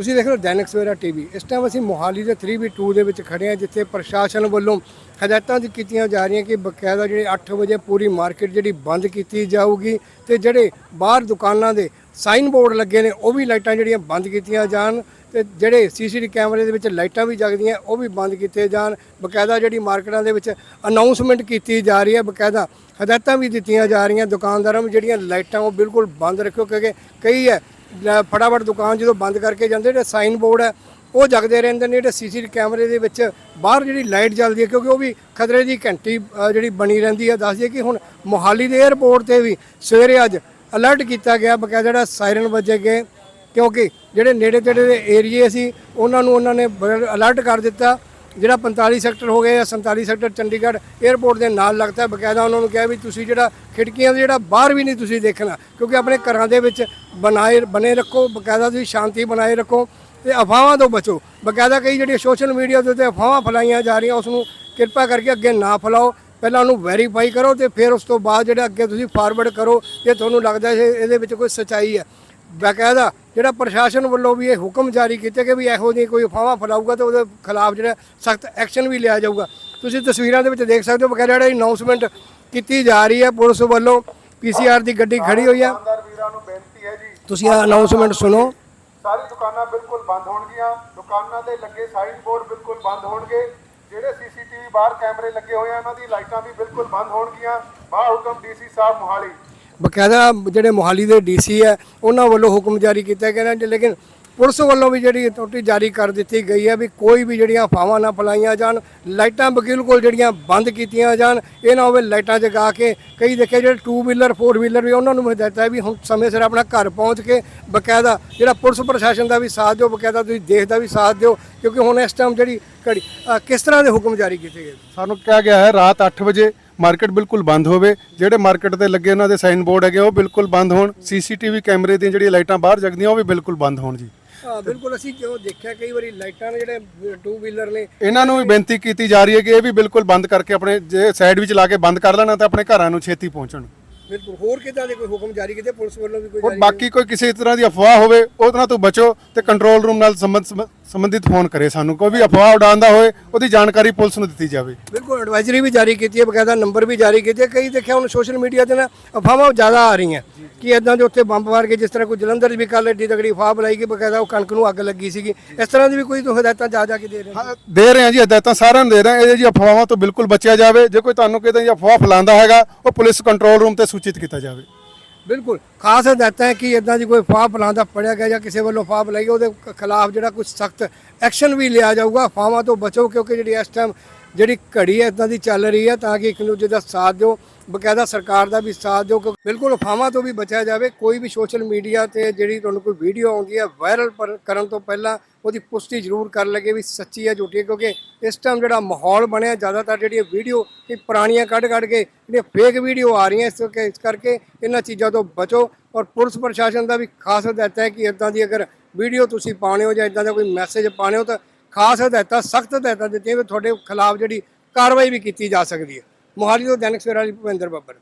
ਤੁਸੀਂ ਦੇਖ ਰਹੇ ਹੋ ਦੈਨਿਕ ਸਵੇਰਾ ਟੀਵੀ ਇਸ ਟਾਈਮ ਅਸੀਂ ਮੋਹਾਲੀ ਦੇ 3B2 ਦੇ ਵਿੱਚ ਖੜੇ ਹਾਂ, ਜਿੱਥੇ ਪ੍ਰਸ਼ਾਸਨ ਵੱਲੋਂ ਹਦਾਇਤਾਂ ਕੀਤੀਆਂ ਜਾ ਰਹੀਆਂ ਕਿ ਬਕਾਇਦਾ ਜਿਹੜੇ 8 ਵਜੇ ਪੂਰੀ ਮਾਰਕੀਟ ਜਿਹੜੀ ਬੰਦ ਕੀਤੀ ਜਾਊਗੀ ਤੇ ਜਿਹੜੇ ਬਾਹਰ ਦੁਕਾਨਾਂ ਦੇ ਸਾਈਨ ਬੋਰਡ ਲੱਗੇ ਨੇ, ਉਹ ਵੀ ਲਾਈਟਾਂ ਜਿਹੜੀਆਂ ਬੰਦ ਕੀਤੀਆਂ ਜਾਣ ਤੇ ਜਿਹੜੇ ਸੀਸੀਟੀਵੀ ਕੈਮਰੇ ਦੇ ਵਿੱਚ ਲਾਈਟਾਂ ਵੀ ਜਗਦੀਆਂ, ਉਹ ਵੀ ਬੰਦ ਕੀਤੇ ਜਾਣ। ਬਕਾਇਦਾ ਜਿਹੜੀ ਮਾਰਕੀਟਾਂ ਦੇ ਵਿੱਚ ਅਨਾਉਂਸਮੈਂਟ ਕੀਤੀ ਜਾ ਰਹੀ ਹੈ, ਬਕਾਇਦਾ ਹਦਾਇਤਾਂ ਵੀ ਦਿੱਤੀਆਂ ਜਾ ਰਹੀਆਂ। ਦੁਕਾਨਦਾਰਾਂ ਨੂੰ ਜਿਹੜੀਆਂ ਲਾਈਟਾਂ ਉਹ ਬਿਲਕੁਲ ਬੰਦ ਰੱਖਿਓ ਕਿਉਂਕਿ ਕਈ ਹੈ ਲੈ ਫਟਾਫਟ ਦੁਕਾਨ ਜਦੋਂ ਬੰਦ ਕਰਕੇ ਜਾਂਦੇ ਜਿਹੜੇ ਸਾਈਨ ਬੋਰਡ ਹੈ ਉਹ ਜਗਦੇ ਰਹਿੰਦੇ ਨੇ ਜਿਹੜੇ ਸੀਸੀਟੀਵੀ ਕੈਮਰੇ ਦੇ ਵਿੱਚ ਬਾਹਰ ਜਿਹੜੀ ਲਾਈਟ ਚੱਲਦੀ ਹੈ ਕਿਉਂਕਿ ਉਹ ਵੀ ਖਤਰੇ ਦੀ ਘੰਟੀ ਅ, ਜਿਹੜੀ ਬਣੀ ਰਹਿੰਦੀ ਹੈ। ਦੱਸ ਦਈਏ ਕਿ ਹੁਣ ਮੋਹਾਲੀ ਦੇ 에ਅਰਪੋਰਟ ਤੇ ਵੀ ਸਵੇਰੇ ਅੱਜ ਅਲਰਟ ਕੀਤਾ ਗਿਆ ਬਕਾਇਦਾ ਜਿਹੜਾ ਸਾਇਰਨ ਵੱਜੇ ਗਏ ਕਿਉਂਕਿ ਜਿਹੜੇ ਨੇੜੇ ਤੇੜੇ ਦੇ ਏਰੀਏ ਸੀ ਉਹਨਾਂ ਨੂੰ ਉਹਨਾਂ ਨੇ ਅਲਰਟ ਕਰ ਦਿੱਤਾ। ਜਿਹੜਾ 45 ਸੈਕਟਰ ਹੋ ਗਿਆ ਜਾਂ 47 ਸੈਕਟਰ ਚੰਡੀਗੜ੍ਹ 에ਅਰਪੋਰਟ ਦੇ ਨਾਲ ਲੱਗਦਾ ਹੈ, ਬਕਾਇਦਾ ਉਹਨਾਂ ਨੂੰ ਕਿਹਾ ਵੀ ਤੁਸੀਂ ਜਿਹੜਾ ਖਿੜਕੀਆਂ ਦੇ ਜਿਹੜਾ ਬਾਹਰ ਵੀ ਨਹੀਂ ਤੁਸੀਂ ਦੇਖਣਾ, ਕਿਉਂਕਿ ਆਪਣੇ ਘਰਾਂ ਦੇ ਵਿੱਚ ਬਣਾਏ, ਬਣੇ ਰੱਖੋ, ਬਕਾਇਦਾ ਤੁਸੀਂ ਸ਼ਾਂਤੀ ਬਣਾਏ ਰੱਖੋ ਤੇ ਅਫਵਾਹਾਂ ਤੋਂ ਬਚੋ। ਬਕਾਇਦਾ ਕਈ ਜਿਹੜੀਆਂ ਸੋਸ਼ਲ ਮੀਡੀਆ ਦੇ ਉੱਤੇ ਅਫਵਾਹਾਂ ਫੈਲਾਈਆਂ ਜਾ ਰਹੀਆਂ ਉਸ ਨੂੰ ਕਿਰਪਾ ਕਰਕੇ ਅੱਗੇ ਨਾ ਫੈਲਾਓ, ਪਹਿਲਾਂ ਉਹਨੂੰ ਵੈਰੀਫਾਈ ਕਰੋ ਤੇ ਫਿਰ ਉਸ ਤੋਂ ਬਾਅਦ ਜਿਹੜਾ ਅੱਗੇ ਤੁਸੀਂ ਫਾਰਵਰਡ ਕਰੋ, ਜੇ ਤੁਹਾਨੂੰ ਲੱਗਦਾ ਹੈ ਇਹਦੇ ਵਿੱਚ ਕੋਈ ਸੱਚਾਈ ਹੈ। ਬਕਾਇਦਾ ਜਿਹੜਾ ਪ੍ਰਸ਼ਾਸਨ ਵੱਲੋਂ ਵੀ ਇਹ ਹੁਕਮ ਜਾਰੀ ਕੀਤੇ ਕਿ ਵੀ ਇਹੋ ਜਿਹੀ ਕੋਈ ਅਫਵਾਹਾਂ ਫੈਲਾਊਗਾ ਤਾਂ ਉਹਦੇ ਖਿਲਾਫ ਜਿਹੜਾ ਸਖਤ ਐਕਸ਼ਨ ਵੀ ਲਿਆ ਜਾਊਗਾ। ਤੁਸੀਂ ਤਸਵੀਰਾਂ ਦੇ ਵਿੱਚ ਦੇਖ ਸਕਦੇ ਹੋ ਬਕਾਇਦਾ ਜਿਹੜਾ ਅਨਾਉਂਸਮੈਂਟ ਕੀਤੀ ਜਾ ਰਹੀ ਹੈ। ਪੁਲਿਸ ਵੱਲੋਂ ਪੀਸੀਆਰ ਦੀ ਗੱਡੀ ਖੜੀ ਹੋਈ ਹੈ। ਤੁਸੀਂ ਇਹ ਅਨਾਉਂਸਮੈਂਟ ਸੁਣੋ। ਸਾਰੀ ਦੁਕਾਨਾਂ ਬਿਲਕੁਲ ਬੰਦ ਹੋਣਗੀਆਂ। ਦੁਕਾਨਾਂ ਦੇ ਲੱਗੇ ਸਾਈਨ ਬੋਰਡ ਬਿਲਕੁਲ ਬੰਦ ਹੋਣਗੇ। ਜਿਹੜੇ ਸੀਸੀਟੀਵੀ ਬਾਹਰ ਕੈਮਰੇ ਲੱਗੇ ਹੋਏ ਆ ਉਹਨਾਂ ਦੀ ਲਾਈਟਾਂ ਵੀ ਬਿਲਕੁਲ ਬੰਦ ਹੋਣਗੀਆਂ। ਬਾਹਰ ਹੁਕਮ ਡੀਸੀ ਸਾਹਿਬ ਮੋਹਾਲੀ। ਬਕਾਇਦਾ ਜਿਹੜੇ ਮੋਹਾਲੀ ਦੇ ਡੀਸੀ ਹੈ, ਉਹਨਾਂ ਵੱਲੋਂ ਹੁਕਮ ਜਾਰੀ ਕੀਤਾ ਗਿਆ ਹੈ ਲੇਕਿਨ ਪੁਲਿਸ ਵੱਲੋਂ ਵੀ ਜਿਹੜੀ ਨੋਟਿਸ ਜਾਰੀ ਕਰ ਦਿੱਤੀ ਗਈ ਹੈ ਵੀ ਕੋਈ ਵੀ ਜਿਹੜੀਆਂ ਅਫਵਾਹਾਂ ਨਾ ਫੈਲਾਈਆਂ ਜਾਣ, ਲਾਈਟਾਂ ਬਿਲਕੁਲ ਜਿਹੜੀਆਂ ਬੰਦ ਕੀਤੀਆਂ ਜਾਣ, ਇਹ ਨਾ ਹੋਵੇ ਲਾਈਟਾਂ ਜਗਾ ਕੇ, ਕਈ ਦੇਖੇ ਜਿਹੜੇ 2 ਵੀਲਰ 4 ਵੀਲਰ ਵੀ ਉਹਨਾਂ ਨੂੰ ਹਦਾਇਤ ਹੈ ਵੀ ਹੁਣ ਸਮੇਂ ਸਿਰ ਆਪਣਾ ਘਰ ਪਹੁੰਚ ਕੇ ਬਕਾਇਦਾ ਜਿਹੜਾ ਪੁਲਿਸ ਪ੍ਰਸ਼ਾਸਨ ਦਾ ਵੀ ਸਾਥ ਦਿਓ, ਬਕਾਇਦਾ ਤੁਸੀਂ ਦੇਸ਼ ਦਾ ਵੀ ਸਾਥ ਦਿਓ, ਕਿਉਂਕਿ ਹੁਣ ਇਸ ਟਾਈਮ ਜਿਹੜੀ ਘੜੀ ਕਿਸ ਤਰ੍ਹਾਂ ਦੇ ਹੁਕਮ ਜਾਰੀ ਕੀਤੇ ਗਏ? ਸਾਨੂੰ ਕਿਹਾ ਗਿਆ ਹੈ ਰਾਤ 8 ਵਜੇ ਮਾਰਕੀਟ ਬਿਲਕੁਲ ਬੰਦ ਹੋਵੇ ਜਿਹੜੇ ਮਾਰਕੀਟ ਤੇ ਲੱਗੇ ਉਹਨਾਂ ਦੇ ਸਾਈਨ ਬੋਰਡ ਹੈਗੇ ਉਹ ਬਿਲਕੁਲ ਬੰਦ ਹੋਣ ਸੀਸੀਟੀਵੀ ਕੈਮਰੇ ਦੀਆਂ ਜਿਹੜੀਆਂ ਲਾਈਟਾਂ ਬਾਹਰ ਜਗਦੀਆਂ ਉਹ ਵੀ ਬਿਲਕੁਲ ਬੰਦ ਹੋਣ ਜੀ। ਹਾਂ ਬਿਲਕੁਲ ਅਸੀਂ ਕਿਉਂ ਦੇਖਿਆ ਕਈ ਵਾਰੀ ਲਾਈਟਾਂ ਨੇ ਜਿਹੜੇ 2 ਵੀਲਰ ਨੇ ਇਹਨਾਂ ਨੂੰ ਵੀ ਬੇਨਤੀ ਕੀਤੀ ਜਾ ਰਹੀ ਹੈ ਕਿ ਇਹ ਵੀ ਬਿਲਕੁਲ ਬੰਦ ਕਰਕੇ ਆਪਣੇ ਜੇ ਸਾਈਡ ਵਿੱਚ ਲਾ ਕੇ ਬੰਦ ਕਰ ਲੈਣਾ ਤਾਂ ਆਪਣੇ ਘਰਾਂ ਨੂੰ ਛੇਤੀ ਪਹੁੰਚਣ। ਬਿਲਕੁਲ ਹੋਰ ਕਿੱਦਾਂ ਦੇ ਕੋਈ ਹੁਕਮ ਜਾਰੀ ਕੀਤੇ? ਪੁਲਿਸ ਵੱਲੋਂ ਵੀ ਕੋਈ ਬਾਕੀ ਕੋਈ ਕਿਸੇ ਤਰ੍ਹਾਂ ਦੀ ਅਫਵਾਹ ਹੋਵੇ ਉਹਨਾਂ ਤੋਂ ਬਚੋ ਤੇ ਕੰਟਰੋਲ ਰੂਮ ਨਾਲ ਸੰਬੰਧ ਸੰਬੰਧਿਤ ਫੋਨ ਕਰੇ ਸਾਨੂੰ ਕੋਈ ਵੀ ਅਫਵਾਹ ਉਡਾਉਂਦਾ ਹੋਏ ਉਹਦੀ ਜਾਣਕਾਰੀ ਪੁਲਿਸ ਨੂੰ ਦਿੱਤੀ ਜਾਵੇ। ਬਿਲਕੁਲ ਐਡਵਾਈਜ਼ਰੀ ਵੀ ਜਾਰੀ ਕੀਤੀ ਹੈ ਬਕਾਇਦਾ ਨੰਬਰ ਵੀ ਜਾਰੀ ਕੀਤੇ ਕਈ ਦੇਖਿਆ ਹੁਣ ਸੋਸ਼ਲ ਮੀਡੀਆ ਤੇ ਨਾ ਅਫਵਾਹਾਂ ਜ਼ਿਆਦਾ ਆ ਰਹੀਆਂ। ਕਿ ਇਦਾਂ ਦੇ ਉੱਤੇ ਬੰਬ ਮਾਰ ਕੇ ਜਿਸ ਤਰ੍ਹਾਂ ਕੋਈ ਜਲੰਧਰ ਵੀ ਕੱਲ ਏਡੀ ਤਗੜੀ ਅਫਵਾਹ ਬੁਲਾਈ ਕਿ ਬਕਾਇਦਾ ਉਹ ਕਣਕ ਨੂੰ ਅੱਗ ਲੱਗੀ ਸੀਗੀ। ਇਸ ਤਰ੍ਹਾਂ ਦੀ ਵੀ ਕੋਈ ਤੁਸੀਂ ਹਦਾਇਤਾਂ ਜਾ ਜਾ ਕੇ ਦੇ ਰਹੇ ਹੋ ਦੇ ਰਹੇ ਹਾਂ ਜੀ ਹਦਾਇਤਾਂ ਸਾਰਿਆਂ ਨੂੰ ਦੇ ਰਹੇ ਹਾਂ। ਇਹ ਜੀ ਅਫਵਾਹਾਂ ਤੋਂ ਬਿਲਕੁਲ ਬਚਿਆ ਜਾਵੇ। ਜੇ ਕੋਈ ਤੁਹਾਨੂੰ ਕਿਤੇ ਜੀ ਅਫਵਾਹ ਫੈਲਾਉਂਦਾ ਹੈਗਾ ਉਹ ਪੁਲਿਸ ਕੰਟਰੋਲ ਰੂਮ ਤੇ ਸੂਚਿਤ ਕੀਤਾ ਜਾਵੇ। ਬਿਲਕੁਲ। ਖਾਸ ਹਦਾਇਤਾਂ ਹੈ ਕਿ ਇਦਾਂ ਦੀ ਕੋਈ ਅਫਵਾਹ ਫੈਲਾਉਂਦਾ ਫੜਿਆ ਗਿਆ ਜਾਂ ਕਿਸੇ ਵੱਲੋਂ ਅਫਵਾਹ ਫੈਲਾਈ, ਉਹਦੇ ਖਿਲਾਫ ਜਿਹੜਾ ਕੁਝ ਸਖਤ ਐਕਸ਼ਨ ਵੀ ਲਿਆ ਜਾਊਗਾ ਅਫਵਾਹਾਂ ਤੋਂ ਬਚੋ, ਕਿਉਂਕਿ ਜਿਹੜੀ ਇਸ ਟਾਈਮ ਜਿਹੜੀ ਘੜੀ ਹੈ ਇਦਾਂ ਦੀ ਚੱਲ ਰਹੀ ਹੈ ਤਾਂ ਕਿ ਇੱਕ ਦੂਜੇ ਦਾ ਸਾਥ ਦਿਓ, ਬਕਾਇਦਾ ਸਰਕਾਰ ਦਾ ਵੀ ਸਾਥ ਦਿਓ, ਕਿਉਂਕਿ ਬਿਲਕੁਲ ਅਫਵਾਹਾਂ ਤੋਂ ਵੀ ਬਚਿਆ ਜਾਵੇ, ਕੋਈ ਵੀ ਸੋਸ਼ਲ ਮੀਡੀਆ ਤੇ ਜਿਹੜੀ ਤੁਹਾਨੂੰ ਕੋਈ ਵੀਡੀਓ ਆਉਂਦੀ ਹੈ ਵਾਇਰਲ ਕਰਨ ਤੋਂ ਪਹਿਲਾਂ ਉਹਦੀ ਪੁਸ਼ਟੀ ਜ਼ਰੂਰ ਕਰ ਲਗੇ ਵੀ ਸੱਚੀ ਹੈ, ਝੂਠੀ ਹੈ, ਕਿਉਂਕਿ ਇਸ ਟਾਈਮ ਜਿਹੜਾ ਮਾਹੌਲ ਬਣਿਆ, ਜ਼ਿਆਦਾਤਰ ਜਿਹੜੀਆਂ ਵੀਡੀਓ ਇਹ ਪੁਰਾਣੀਆਂ ਕੱਢ ਕੱਢ ਕੇ ਜਿਹੜੀਆਂ ਫੇਕ ਵੀਡੀਓ ਆ ਰਹੀਆਂ ਇਸ ਕਰਕੇ ਇਸ ਕਰਕੇ ਇਹਨਾਂ ਚੀਜ਼ਾਂ ਤੋਂ ਬਚੋ ਔਰ ਪੁਲਿਸ ਪ੍ਰਸ਼ਾਸਨ ਦਾ ਵੀ ਖਾਸ ਹਦਾਇਤ ਹੈ ਕਿ ਇਦਾਂ ਦੀ ਅਗਰ ਵੀਡੀਓ ਤੁਸੀਂ ਪਾਉਣੇ ਹੋ ਜਾਂ ਇਦਾਂ ਦਾ ਕੋਈ ਮੈਸੇਜ ਪਾਉਣੇ ਹੋ ਤਾਂ ਖਾਸ ਹਦਾਇਤਾਂ, ਸਖਤ ਹਦਾਇਤਾਂ ਦਿੱਤੀਆਂ ਵੀ ਤੁਹਾਡੇ ਖਿਲਾਫ ਜਿਹੜੀ ਕਾਰਵਾਈ ਵੀ ਕੀਤੀ ਜਾ ਸਕਦੀ ਹੈ। ਮੋਹਾਲੀ ਤੋਂ ਦੈਨਿਕ ਸਵੇਰਾ ਲਈ ਭੁਪਿੰਦਰ ਬੱਬਰ।